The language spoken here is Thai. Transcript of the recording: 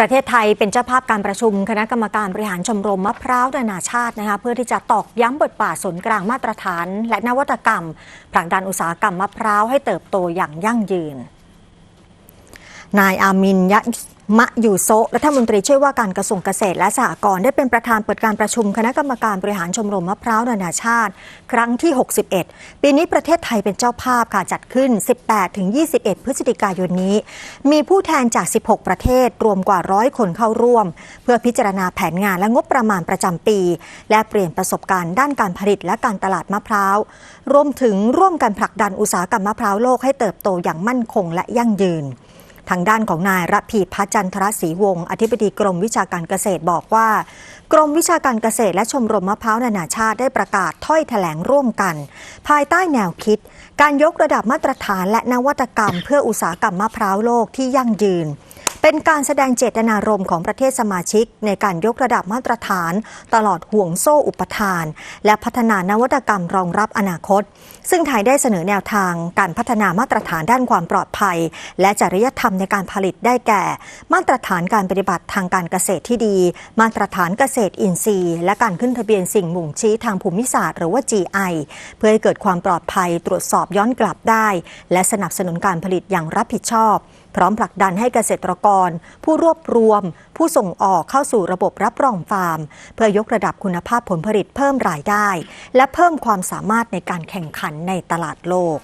ประเทศไทยเป็นเจ้าภาพการประชุม คณะกรรมการบริหารชมรมมะพร้าวนานาชาตินะคะเพื่อที่จะตอกย้ำบทบาทศูนย์กลางมาตรฐาน และนวัตกรรมผลักดันอุตสาหกรรมมะพร้าวให้เติบโตอย่างยั่งยืน นายอามินยะ มะยูโซรัฐมนตรีช่วยว่าการกระทรวงเกษตรและสหกรณ์ได้เป็นประธานเปิดการประชุมคณะกรรมการบริหารชมรมมะพร้าวนานาชาติ ครั้งที่ 61 ปีนี้ประเทศไทยเป็นเจ้าภาพค่ะจัดขึ้น 18-21 พฤศจิกายนนี้ มีผู้แทนจาก 16 ประเทศรวมกว่าร้อยคนเข้าร่วม เพื่อพิจารณาแผนงานและงบประมาณประจำปี และเปลี่ยนประสบการณ์ด้านการผลิตและการตลาดมะพร้าวรวมถึงร่วมกันผลักดันอุตสาหกรรมมะพร้าวโลกให้เติบโตอย่างมั่นคงและยั่งยืน ทางด้านของนายระพีพัชจันทรศรีวงศ์อธิบดีกรมวิชาการเกษตรบอกว่า กรมวิชาการเกษตรและชมรมมะพร้าวนานาชาติได้ประกาศถ้อยแถลงร่วมกัน ภายใต้แนวคิด การยกระดับมาตรฐานและนวัตกรรม เพื่ออุตสาหกรรมมะพร้าวโลกที่ยั่งยืน เป็นการแสดงเจตนารมณ์ของประเทศสมาชิก ในการยกระดับมาตรฐาน ตลอดห่วงโซ่อุปทาน และพัฒนานวัตกรรมรองรับอนาคต ซึ่งไทยได้เสนอแนวทางการพัฒนามาตรฐานด้านความปลอดภัย และจริยธรรมในการผลิตได้แก่ มาตรฐานการปฏิบัติทางการเกษตรที่ดี มาตรฐานเกษตรอินทรีย์ และการขึ้นทะเบียนสิ่งบ่งชี้ทางภูมิศาสตร์หรือว่า GI เพื่อให้เกิดความปลอดภัยตรวจสอบย้อนกลับได้ และสนับสนุนการผลิตอย่างรับผิดชอบ พร้อมผลักดันให้เกษตรกร ผู้รวบรวม ผู้ส่งออกเข้าสู่ระบบรับรองฟาร์ม เพื่อยกระดับคุณภาพผลผลิตเพิ่มรายได้ และเพิ่มความสามารถในการแข่งขันในตลาดโลก